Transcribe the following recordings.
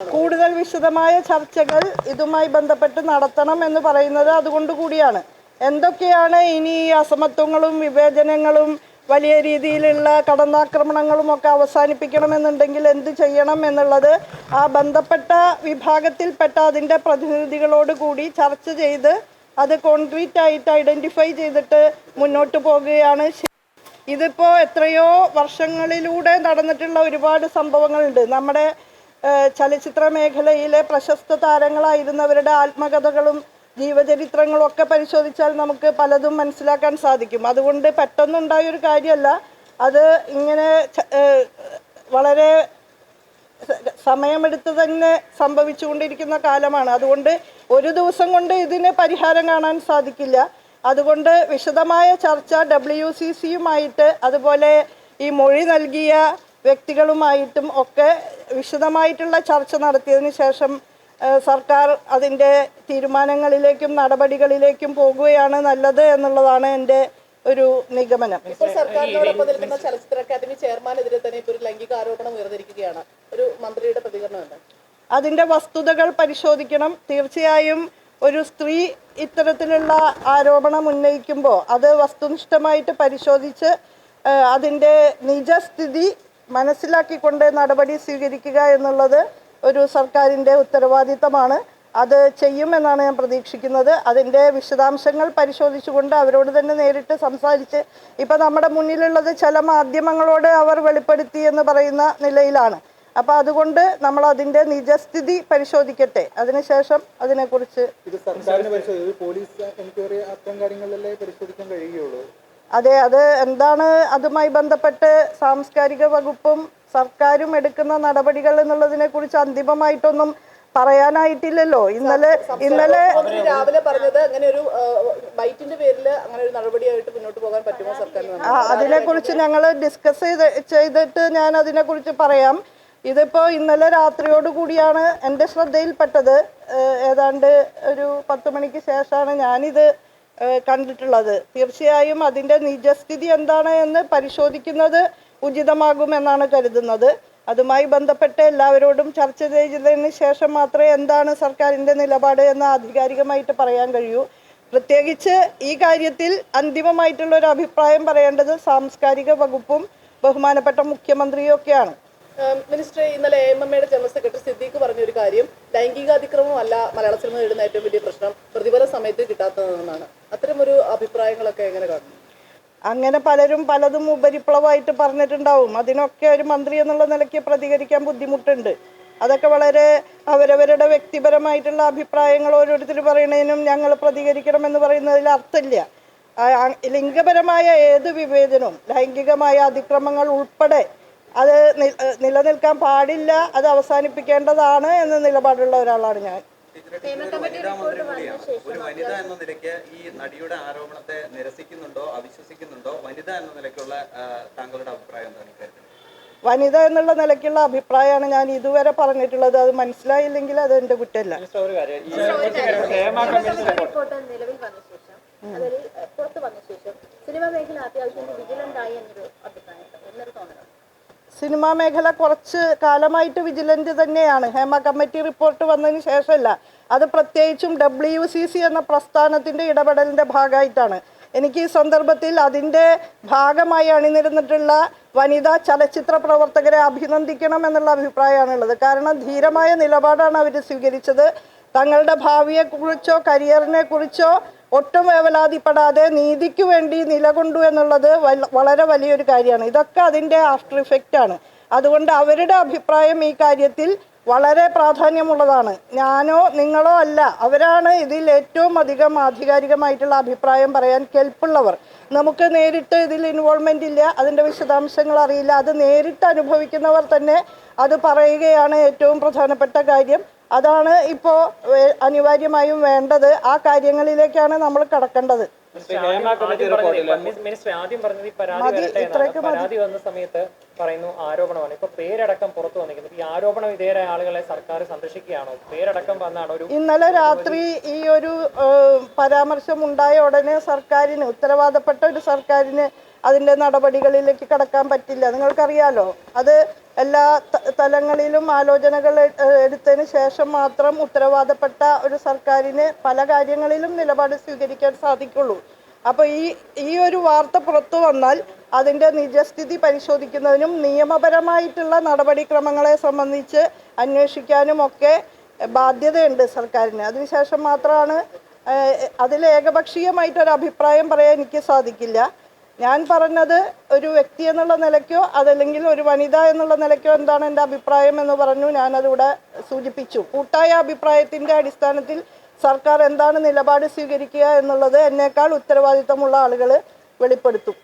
കൂടുതൽ വിശദമായ ചർച്ചകൾ ഇതുമായി ബന്ധപ്പെട്ട് നടത്തണം എന്ന് പറയുന്നത് അതുകൊണ്ട് കൂടിയാണ്. എന്തൊക്കെയാണ് ഇനി ഈ അസമത്വങ്ങളും വിവേചനങ്ങളും വലിയ രീതിയിലുള്ള കടന്നാക്രമണങ്ങളും ഒക്കെ അവസാനിപ്പിക്കണമെന്നുണ്ടെങ്കിൽ എന്ത് ചെയ്യണം എന്നുള്ളത് ആ ബന്ധപ്പെട്ട വിഭാഗത്തിൽപ്പെട്ട അതിന്റെ പ്രതിനിധികളോട് കൂടി ചർച്ച ചെയ്ത് അത് കോൺക്രീറ്റ് ആയിട്ട് ഐഡന്റിഫൈ ചെയ്തിട്ട് മുന്നോട്ട് പോകുകയാണ്. ഇതിപ്പോൾ എത്രയോ വർഷങ്ങളിലൂടെ നടന്നിട്ടുള്ള ഒരുപാട് സംഭവങ്ങളുണ്ട്. നമ്മുടെ ചലച്ചിത്ര മേഖലയിലെ പ്രശസ്ത താരങ്ങളായിരുന്നവരുടെ ആത്മകഥകളും ജീവചരിത്രങ്ങളും ഒക്കെ പരിശോധിച്ചാൽ നമുക്ക് പലതും മനസ്സിലാക്കാൻ സാധിക്കും. അതുകൊണ്ട് പെട്ടെന്നുണ്ടായ ഒരു കാര്യമല്ല. അത് ഇങ്ങനെ വളരെ സമയമെടുത്ത് തന്നെ സംഭവിച്ചുകൊണ്ടിരിക്കുന്ന കാലമാണ്. അതുകൊണ്ട് ഒരു ദിവസം കൊണ്ട് ഇതിന് പരിഹാരം കാണാൻ സാധിക്കില്ല. അതുകൊണ്ട് വിശദമായ ചർച്ച ഡബ്ല്യു സി സിയുമായിട്ട് അതുപോലെ ഈ മൊഴി നൽകിയ വ്യക്തികളുമായിട്ടും ഒക്കെ വിശദമായിട്ടുള്ള ചർച്ച നടത്തിയതിന് ശേഷം സർക്കാർ അതിന്റെ തീരുമാനങ്ങളിലേക്കും നടപടികളിലേക്കും പോകുകയാണ് നല്ലത് എന്നുള്ളതാണ് എന്റെ ഒരു നിഗമനം. ഇപ്പോൾ സർക്കാരിനോടൊപ്പം നിൽക്കുന്ന ചലച്ചിത്ര അക്കാദമി ചെയർമാനെതിരെ തന്നെ ഇപ്പോൾ ഒരു ലൈംഗിക ആരോപണം ഉയർന്നിരിക്കുകയാണ്. ഒരു മന്ത്രിയുടെ പ്രതികരണം എന്താ അതിന്റെ വസ്തുതകൾ പരിശോധിക്കണം. തീർച്ചയായും ഒരു സ്ത്രീ ഇത്തരത്തിലുള്ള ആരോപണം ഉന്നയിക്കുമ്പോൾ അത് വസ്തുനിഷ്ഠമായിട്ട് പരിശോധിച്ച് അതിന്റെ നിജസ്ഥിതി മനസ്സിലാക്കിക്കൊണ്ട് നടപടി സ്വീകരിക്കുക എന്നുള്ളത് ഒരു സർക്കാരിന്റെ ഉത്തരവാദിത്തമാണ്. അത് ചെയ്യുമെന്നാണ് ഞാൻ പ്രതീക്ഷിക്കുന്നത്. അതിന്റെ വിശദാംശങ്ങൾ പരിശോധിച്ചുകൊണ്ട് അവരോട് തന്നെ നേരിട്ട് സംസാരിച്ച് ഇപ്പം നമ്മുടെ മുന്നിലുള്ളത് ചില മാധ്യമങ്ങളോട് അവർ വെളിപ്പെടുത്തി എന്ന് പറയുന്ന നിലയിലാണ്. അപ്പോൾ അതുകൊണ്ട് നമ്മൾ അതിന്റെ നിജസ്ഥിതി പരിശോധിക്കട്ടെ. അതിനുശേഷം അതിനെക്കുറിച്ച് സർക്കാരിനെ പോലീസ് എൻക്വയറി അത്തരം കാര്യങ്ങളിലല്ലേ പരിശോധിക്കാൻ കഴിയുകയുള്ളൂ? അതെ അത് എന്താണ് അതുമായി ബന്ധപ്പെട്ട് സാംസ്കാരിക വകുപ്പും സർക്കാരും എടുക്കുന്ന നടപടികൾ എന്നുള്ളതിനെ കുറിച്ച് അന്തിമമായിട്ടൊന്നും പറയാനായിട്ടില്ലല്ലോ. ഇന്നലെ ഇന്നലെ രാവിലെ പറഞ്ഞത് അങ്ങനെ ഒരു ബൈറ്റിന്റെ പേരിൽ അങ്ങനെ ഒരു നടപടിയായിട്ട് മുന്നോട്ട് പോകാൻ പറ്റുമോ സർക്കാരിന് അതിനെക്കുറിച്ച് ഞങ്ങൾ ഡിസ്കസ് ചെയ്ത് ചെയ്തിട്ട് ഞാൻ അതിനെക്കുറിച്ച് പറയാം. ഇതിപ്പോൾ ഇന്നലെ രാത്രിയോട് കൂടിയാണ് എന്റെ ശ്രദ്ധയിൽപ്പെട്ടത്. ഏതാണ്ട് ഒരു പത്ത് മണിക്ക് ശേഷമാണ് ഞാനിത് കണ്ടിട്ടുള്ളത്. തീർച്ചയായും അതിന്റെ നിജസ്ഥിതി എന്താണ് എന്ന് പരിശോധിക്കുന്നത് ഉചിതമാകുമെന്നാണ് കരുതുന്നത്. അതുമായി ബന്ധപ്പെട്ട് എല്ലാവരോടും ചർച്ച ചെയ്തതിന് ശേഷം മാത്രമേ എന്താണ് സർക്കാരിന്റെ നിലപാട് എന്ന് ആധികാരികമായിട്ട് പറയാൻ കഴിയൂ. പ്രത്യേകിച്ച് ഈ കാര്യത്തിൽ അന്തിമമായിട്ടുള്ള ഒരു അഭിപ്രായം പറയേണ്ടത് സാംസ്കാരിക വകുപ്പും ബഹുമാനപ്പെട്ട മുഖ്യമന്ത്രിയും ഒക്കെയാണ് മിനിസ്റ്റർ ഇന്നലെ എം എം എയുടെ ജനറൽ സെക്രട്ടറി സിദ്ദീഖ് പറഞ്ഞ ഒരു കാര്യം ലൈംഗികാതിക്രമം അല്ല മലയാള സിനിമ നേരിടുന്ന ഏറ്റവും വലിയ പ്രശ്നം പ്രതിഫല സമയത്ത് കിട്ടാത്തതെന്നാണ് അത്തരമൊരു അഭിപ്രായങ്ങളൊക്കെ എങ്ങനെ കാണുന്നു? അങ്ങനെ പലരും പലതും ഉപരിപ്ലവമായിട്ട് പറഞ്ഞിട്ടുണ്ടാവും. അതിനൊക്കെ ഒരു മന്ത്രി എന്നുള്ള നിലയ്ക്ക് പ്രതികരിക്കാൻ ബുദ്ധിമുട്ടുണ്ട്. അതൊക്കെ വളരെ അവരവരുടെ വ്യക്തിപരമായിട്ടുള്ള അഭിപ്രായങ്ങൾ ഓരോരുത്തർ പറയുന്നതിനും ഞങ്ങൾ പ്രതികരിക്കണം എന്ന് പറയുന്നതിൽ അർത്ഥമില്ല. ലിംഗപരമായ ഏത് വിവേചനവും ലൈംഗികമായ അതിക്രമങ്ങൾ ഉൾപ്പെടെ അത് നിലനിൽക്കാൻ പാടില്ല അത് അവസാനിപ്പിക്കേണ്ടതാണ് എന്ന നിലപാടുള്ള ഒരാളാണ് ഞാൻ. ഒരു വനിതാ എന്ന നിലയ്ക്ക് ഈ നടിയുടെ ആരോപണത്തെ നിരസിക്കുന്നുണ്ടോ അവിശ്വസിക്കുന്നുണ്ടോ? വനിത എന്ന നിലയ്ക്കുള്ള താങ്കളുടെ അഭിപ്രായം എന്താണ് ഇക്കാര്യത്തിൽ? വനിത എന്നുള്ള നിലയ്ക്കുള്ള അഭിപ്രായമാണ് ഞാൻ ഇതുവരെ പറഞ്ഞിട്ടുള്ളത്. അത് മനസ്സിലായില്ലെങ്കിൽ അത് എന്റെ കുറ്റമല്ല. റിപ്പോർട്ട് നിലവിൽ വന്ന ശേഷം അതിൽ ഏഹ്, വന്ന ശേഷം സിനിമ മേഖല അത്യാവശ്യം വിജിലന്റ് ആയി എന്നൊരു അഭിപ്രായം സിനിമാ മേഖല കുറച്ച് കാലമായിട്ട് വിജിലന്റ് തന്നെയാണ്. ഹേമ കമ്മിറ്റി റിപ്പോർട്ട് വന്നതിന് ശേഷമല്ല. അത് പ്രത്യേകിച്ചും ഡബ്ല്യു സി സി എന്ന പ്രസ്ഥാനത്തിന്റെ ഇടപെടലിന്റെ ഭാഗമായിട്ടാണ്. എനിക്ക് ഈ സന്ദർഭത്തിൽ അതിന്റെ ഭാഗമായി അണിനിരന്നിട്ടുള്ള വനിതാ ചലച്ചിത്ര പ്രവർത്തകരെ അഭിനന്ദിക്കണം എന്നുള്ള അഭിപ്രായമാണുള്ളത്. കാരണം ധീരമായ നിലപാടാണ് അവർ സ്വീകരിച്ചത്. തങ്ങളുടെ ഭാവിയെക്കുറിച്ചോ കരിയറിനെ കുറിച്ചോ ഒട്ടും വേവലാതിപ്പെടാതെ നീതിക്ക് വേണ്ടി നിലകൊണ്ടു എന്നുള്ളത് വളരെ വലിയൊരു കാര്യമാണ്. ഇതൊക്കെ അതിന്റെ ആഫ്റ്റർ ഇഫക്റ്റ് ആണ്. അതുകൊണ്ട് അവരുടെ അഭിപ്രായം ഈ കാര്യത്തിൽ വളരെ പ്രാധാന്യമുള്ളതാണ്. ഞാനോ നിങ്ങളോ അല്ല അവരാണ് ഇതിൽ ഏറ്റവും അധികം ആധികാരികമായിട്ടുള്ള അഭിപ്രായം പറയാൻ കെൽപ്പുള്ളവർ. നമുക്ക് നേരിട്ട് ഇതിൽ ഇൻവോൾവ്മെന്റ് ഇല്ല അതിന്റെ വിശദാംശങ്ങൾ അറിയില്ല. അത് നേരിട്ട് അനുഭവിക്കുന്നവർ തന്നെ അത് പറയുകയാണ് ഏറ്റവും പ്രധാനപ്പെട്ട കാര്യം. അതാണ് ഇപ്പോ അനിവാര്യമായും വേണ്ടത്. ആ കാര്യങ്ങളിലേക്കാണ് നമ്മൾ കടക്കേണ്ടത്. ആദ്യം പറഞ്ഞത് ഈ പരാതി വന്ന സമയത്ത് പറയുന്നു ആരോപണമാണ്. ഇപ്പൊ പേരടക്കം പുറത്തു വന്നിരിക്കുന്നത് ഈ ആരോപണ വിധേയരായ ആളുകളെ സർക്കാർ സംരക്ഷിക്കുകയാണോ പേരടക്കം വന്നാണ് ഒരു ഇന്നലെ രാത്രി ഈ ഒരു പരാമർശം ഉണ്ടായ ഉടനെ സർക്കാരിന് ഉത്തരവാദപ്പെട്ട ഒരു സർക്കാരിന് അതിന്റെ നടപടികളിലേക്ക് കടക്കാൻ പറ്റില്ല. നിങ്ങൾക്കറിയാലോ അത് എല്ലാ തലങ്ങളിലും ആലോചനകൾ എടുത്തതിന് ശേഷം മാത്രം ഉത്തരവാദപ്പെട്ട ഒരു സർക്കാരിന് പല കാര്യങ്ങളിലും നിലപാട് സ്വീകരിക്കാൻ സാധിക്കുള്ളൂ. അപ്പോൾ ഈ ഈ ഒരു വാർത്ത പുറത്തു വന്നാൽ അതിന്റെ നിജസ്ഥിതി പരിശോധിക്കുന്നതിനും നിയമപരമായിട്ടുള്ള നടപടിക്രമങ്ങളെ സംബന്ധിച്ച് അന്വേഷിക്കാനും ഒക്കെ ബാധ്യതയുണ്ട് സർക്കാരിന്. അതിനുശേഷം മാത്രമാണ് അതിൽ ഏകപക്ഷീയമായിട്ടൊരു അഭിപ്രായം പറയാൻ എനിക്ക് സാധിക്കില്ല. ഞാൻ പറഞ്ഞത് ഒരു വ്യക്തി എന്നുള്ള നിലയ്ക്കോ അതല്ലെങ്കിൽ ഒരു വനിത എന്നുള്ള നിലയ്ക്കോ എന്താണ് എന്റെ അഭിപ്രായം എന്ന് പറഞ്ഞു ഞാനതിവിടെ സൂചിപ്പിച്ചു. കൂട്ടായ അഭിപ്രായത്തിന്റെ അടിസ്ഥാനത്തിൽ സർക്കാർ എന്താണ് നിലപാട് സ്വീകരിക്കുക എന്നുള്ളത് എന്നേക്കാൾ ഉത്തരവാദിത്തമുള്ള ആളുകൾ വെളിപ്പെടുത്തും.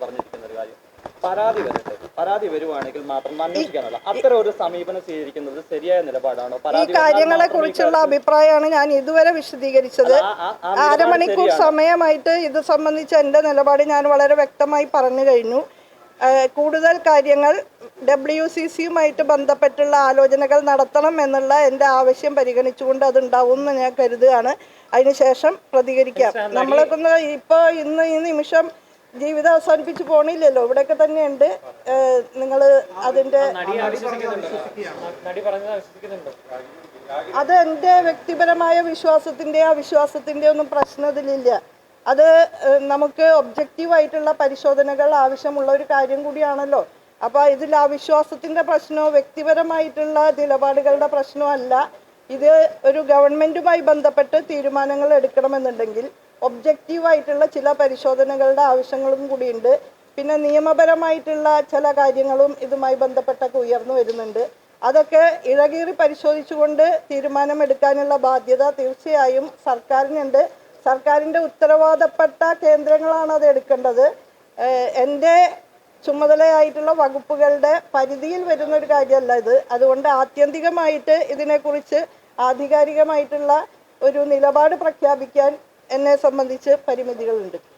പറഞ്ഞിരിക്കുന്ന പരാതി വരട്ടെ പരാതി വരുവാണെങ്കിൽ മാത്രം അന്വേഷിക്കാനുള്ള അത്തരം ഒരു സമീപനം സ്വീകരിക്കുന്നത് ശരിയായ നിലപാടാണോ? ഈ പരാതി കാര്യങ്ങളെ കുറിച്ചുള്ള അഭിപ്രായമാണ് ഞാൻ ഇതുവരെ വിശദീകരിച്ചത്. അരമണിക്കൂർ സമയമായിട്ട് ഇത് സംബന്ധിച്ച് എന്റെ നിലപാട് ഞാൻ വളരെ വ്യക്തമായി പറഞ്ഞു കഴിഞ്ഞു. ഏഹ് കൂടുതൽ കാര്യങ്ങൾ ഡബ്ല്യു സി സിയുമായിട്ട് ബന്ധപ്പെട്ടുള്ള ആലോചനകൾ നടത്തണം എന്നുള്ള എന്റെ ആവശ്യം പരിഗണിച്ചുകൊണ്ട് അത് ഉണ്ടാവും എന്ന് ഞാൻ കരുതുകയാണ്. അതിനുശേഷം പ്രതികരിക്കാം. നമ്മളൊക്കെ ഇപ്പോൾ ഇന്ന് ഈ നിമിഷം ജീവിതം അവസാനിപ്പിച്ച് പോണില്ലല്ലോ. ഇവിടെയൊക്കെ തന്നെയുണ്ട്. നിങ്ങൾ അതിന്റെ അത് എന്റെ വ്യക്തിപരമായ വിശ്വാസത്തിന്റെ അവിശ്വാസത്തിന്റെ ഒന്നും പ്രശ്നം ഇതിലില്ല അത് നമുക്ക് ഒബ്ജക്റ്റീവായിട്ടുള്ള പരിശോധനകൾ ആവശ്യമുള്ള ഒരു കാര്യം കൂടിയാണല്ലോ. അപ്പോൾ ഇതിൽ അവിശ്വാസത്തിന്റെ പ്രശ്നമോ വ്യക്തിപരമായിട്ടുള്ള നിലപാടുകളുടെ പ്രശ്നമല്ല ഇത് ഒരു ഗവൺമെന്റുമായി ബന്ധപ്പെട്ട് തീരുമാനങ്ങൾ എടുക്കണമെന്നുണ്ടെങ്കിൽ ഒബ്ജക്റ്റീവായിട്ടുള്ള ചില പരിശോധനകളുടെ ആവശ്യങ്ങളും കൂടിയുണ്ട്. പിന്നെ നിയമപരമായിട്ടുള്ള ചില കാര്യങ്ങളും ഇതുമായി ബന്ധപ്പെട്ടൊക്കെ ഉയർന്നു വരുന്നുണ്ട്. അതൊക്കെ ഇഴകീറി പരിശോധിച്ചുകൊണ്ട് തീരുമാനമെടുക്കാനുള്ള ബാധ്യത തീർച്ചയായും സർക്കാരിനുണ്ട്. സർക്കാരിന്റെ ഉത്തരവാദപ്പെട്ട കേന്ദ്രങ്ങളാണ് അത് എടുക്കേണ്ടത്. എന്റെ ചുമതലയായിട്ടുള്ള വകുപ്പുകളുടെ പരിധിയിൽ വരുന്ന ഒരു കാര്യമല്ല ഇത്. അതുകൊണ്ട് ആത്യന്തികമായിട്ട് ഇതിനെക്കുറിച്ച് ആധികാരികമായിട്ടുള്ള ഒരു നിലപാട് പ്രഖ്യാപിക്കാൻ എന്നെ സംബന്ധിച്ച് പരിമിതികളുണ്ട്.